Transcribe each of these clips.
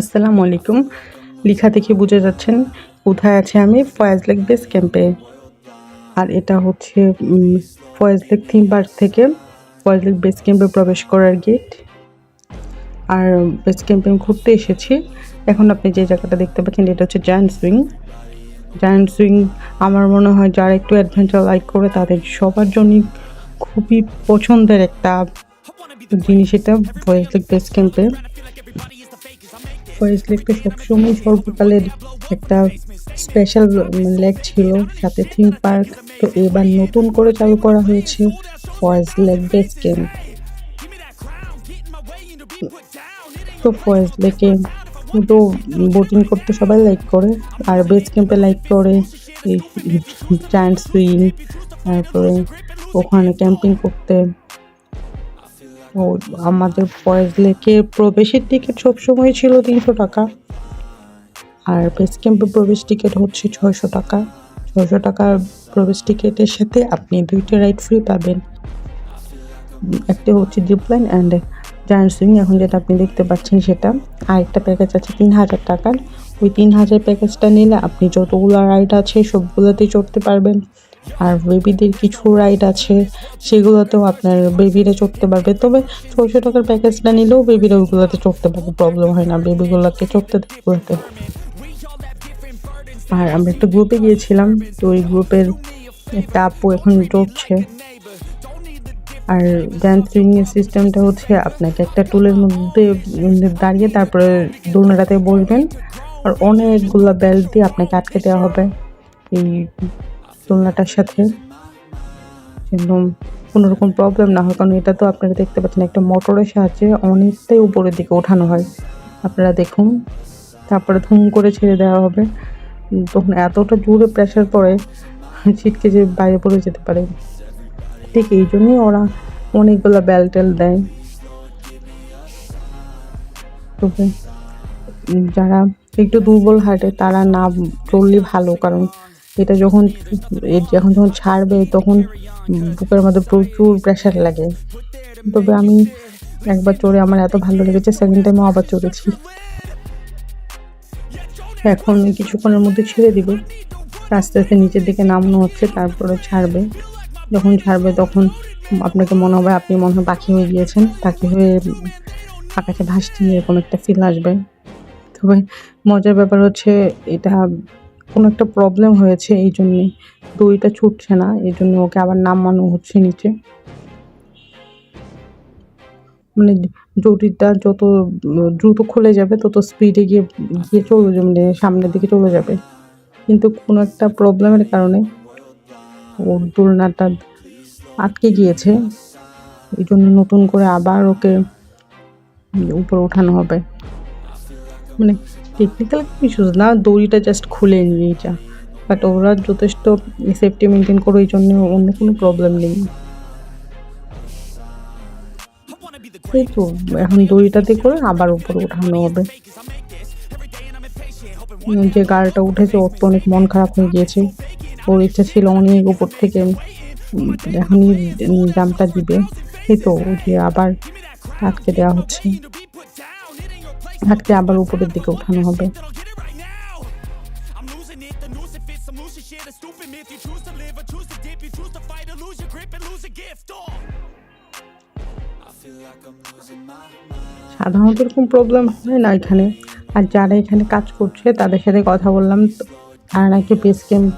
আসসালামু আলাইকুম। লেখা দেখে বুঝে যাচ্ছেন কোথায় আছে আমি ফয়েজ লেক বেস ক্যাম্পে। আর এটা হচ্ছে ফয়েজ লেক থিম পার্ক থেকে ফয়েজ লেক বেস ক্যাম্পে প্রবেশ করার গেট। আর বেস ক্যাম্পে আমি ঘুরতে এসেছি। এখন আপনি যে জায়গাটা দেখতে পাচ্ছেন এটা হচ্ছে জায়ান্ট সুইং জায়ান্ট সুইং আমার মনে হয় যারা একটু অ্যাডভেঞ্চার লাইক করে তাদের সবার জন্যই খুবই পছন্দের একটা জিনিস এটা ফয়েজ লেক বেস ক্যাম্পে। ফয়েজ লেকটা সবসময় সর্বকালের একটা স্পেশাল লেক ছিল। সাথে থিম পার্ক তো এবার নতুন করে চালু করা হয়েছে ফয়েজ লেক বেস ক্যাম্প তো ফয়েজ লেকে তো বোটিং করতে সবাই লাইক করে, আর বেস ক্যাম্পে লাইক করে, এই জায়ান্ট সুইং তারপরে ওখানে ক্যাম্পিং করতে। আমাদের ফয়েজ লেকে প্রবেশের টিকিট সবসময় ছিল তিনশো টাকা। আর বেস ক্যাম্পে প্রবেশ টিকিট হচ্ছে ছয়শো টাকা। ছয়শো টাকার প্রবেশ টিকিটের সাথে আপনি দুইটা রাইড ফ্রি পাবেন। একটা হচ্ছে জিপলাইন অ্যান্ড জায়ান্ট সুইং এখন যেটা আপনি দেখতে পাচ্ছেন সেটা। আরেকটা প্যাকেজ আছে তিন হাজার টাকার। ওই তিন হাজার প্যাকেজটা নিলে আপনি যতগুলো রাইড আছে সবগুলোতেই চড়তে পারবেন। আর বেবিদের কিছু রাইড আছে, সেগুলোতেও আপনার বেবিরা চড়তে পারবে। তবে ছয়শো টাকার প্যাকেজটা নিলেও বেবিরা ওইগুলোতে চড়তে পারবে প্রবলেম হয় না। বেবিগুলোকে চড়তে ওগুলোতে। আর আমরা একটা গ্রুপে গিয়েছিলাম, তো ওই গ্রুপের একটা আপু এখন চড়ছে। আর ড্যান্স সুইং এর সিস্টেমটা হচ্ছে আপনাকে একটা টুলের মধ্যে দাঁড়িয়ে তারপরে দোলনাটাতে বসবেন। আর অনেকগুলো বেল্ট দিয়ে আপনাকে আটকে দেওয়া হবে। এই দোলনাটার সাথে। একদম কোনো রকম প্রবলেম না হয়, কারণ এটা তো আপনারা দেখতে পাচ্ছেন, একটা মোটরের সাহায্যে অনেকটাই উপরের দিকে ওঠানো হয়। আপনারা দেখুন, তারপরে ধুম করে ছেড়ে দেওয়া হবে। তখন এতটা জোরে প্রেশার পড়ে, ছিটকে যে বাইরে পড়ে যেতে পারে। ঠিক এই জন্যই ওরা অনেকগুলো বেল টেল দেয়। তবে যারা একটু দুর্বল হাঁটে তারা না চললে ভালো, কারণ এটা যখন যখন যখন ছাড়বে তখন বুকের মধ্যে প্রচুর প্রেশার লাগে। তবে আমি একবার চড়ে আমার এত ভালো লেগেছে সেকেন্ড টাইমও আবার চড়েছি। এখন কিছুক্ষণের মধ্যে ছেড়ে দিবে। আস্তে আস্তে নিচের দিকে নামানো হচ্ছে, তারপরে ছাড়বে। যখন ছাড়বে তখন আপনাকে মনে হবে আপনি মনে হয় পাখি হয়ে গিয়েছেন। পাখি হয়ে আকাশে ভাসছেন এরকম একটা ফিল আসবে। তবে মজার ব্যাপার হচ্ছে এটা কোনো একটা প্রবলেম হয়েছে এই জন্যে। দইটা ছুটছে না, এই জন্য ওকে আবার নামানো হচ্ছে নিচে। মানে দড়িটা যত দ্রুত খুলে যাবে, তত স্পিডে গিয়ে গিয়ে চলে যাবে মানে সামনের দিকে চলে যাবে। কিন্তু কোনো একটা প্রবলেমের কারণে ওর দোলনাটা আটকে গিয়েছে। এই জন্য নতুন করে আবার ওকে উপরে ওঠানো হবে। মানে টেকনিক্যাল ইস্যুস না, দড়িটা জাস্ট খুলে নিয়ে যা। বাট ওরা যথেষ্ট সেফটি মেনটেন করে ওই জন্য অন্য কোনো প্রবলেম নেই। এই তো, এখন দড়িটাতে করে আবার উপরে উঠানো হবে। যে গাড়িটা উঠেছে, ওর তো অনেক মন খারাপ হয়ে গিয়েছে। ওর ইচ্ছা ছিল অনেক উপর থেকে এখনই জামটা দিবে। এই তো যে আবার আটকে দেওয়া হচ্ছে। আটকে আবার উপরের দিকে ওঠানো হবে। সাধারণত এরকম প্রবলেম হয় না এখানে। আর যারা এখানে কাজ করছে, তাদের সাথে কথা বললাম। আর নাকি বেস ক্যাম্প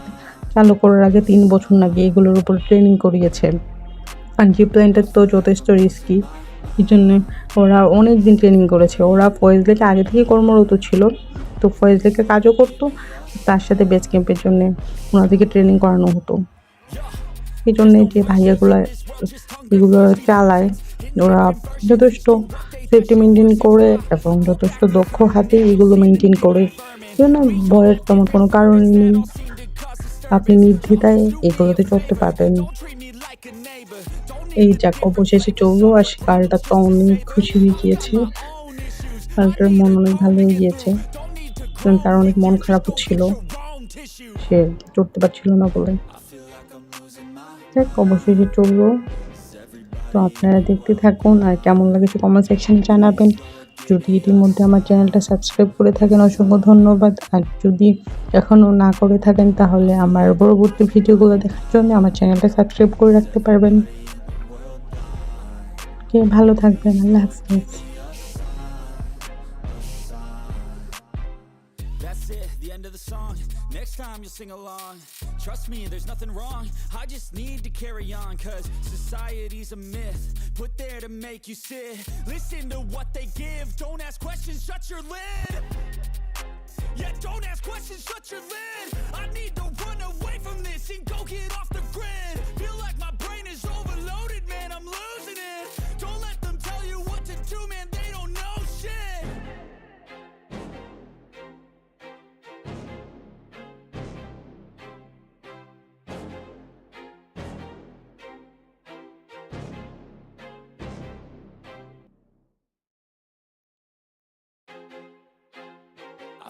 চালু করার আগে তিন বছর নাকি এগুলোর উপর ট্রেনিং করিয়েছে। আর জিপ লাইনটা তো যথেষ্ট রিস্কি এই জন্য ওরা অনেক দিন ট্রেনিং করেছে। ওরা ফয়েজ লেকে আগে থেকে কর্মরত ছিল। তো ফয়েজ লেকে কাজও করতো। তার সাথে বেস ক্যাম্পের জন্য ওনাদেরকে ট্রেনিং করানো হতো। এই জন্যে যে ভাইয়াগুলো, এগুলো চালায়, ওরা যথেষ্ট সেফটি মেনটেন করে এবং যথেষ্ট দক্ষ হাতে এগুলো মেনটেন করে। জন্য ভয়ের তেমন কোনো কারণ নেই। আপনি নির্দ্বিধায় এগুলোতে চড়তে পারবেন। এই যাক, অবশেষে চলল, আর কালটা তো অনেক খুশি হয়ে গিয়েছে। কালটার মন অনেক ভালো হয়ে গিয়েছে। তার অনেক মন খারাপ হচ্ছিল সে চড়তে পারছিল না বলে। যাক, অবশেষে চলল। তো আপনারা দেখতে থাকুন, আর কেমন লাগে কমেন্ট সেকশনে জানাবেন। যদি এটির মধ্যে আমার চ্যানেলটা সাবস্ক্রাইব করে থাকেন, অসংখ্য ধন্যবাদ। আর যদি এখনও না করে থাকেন, তাহলে আমার পরবর্তী ভিডিওগুলো দেখার জন্য আমার চ্যানেলটা সাবস্ক্রাইব করে রাখতে পারবেন। কে ভালো থাকবেন আল্লাহ হাফিজ That's it, the end of the song. Next time you'll sing along. Trust me, there's nothing wrong. I just need to carry on, cause society's a myth. Put there to make you sit. Listen to what they give. Don't ask questions, shut your lid. Yeah, don't ask questions, shut your lid. I need to run away from this and go get off the grid.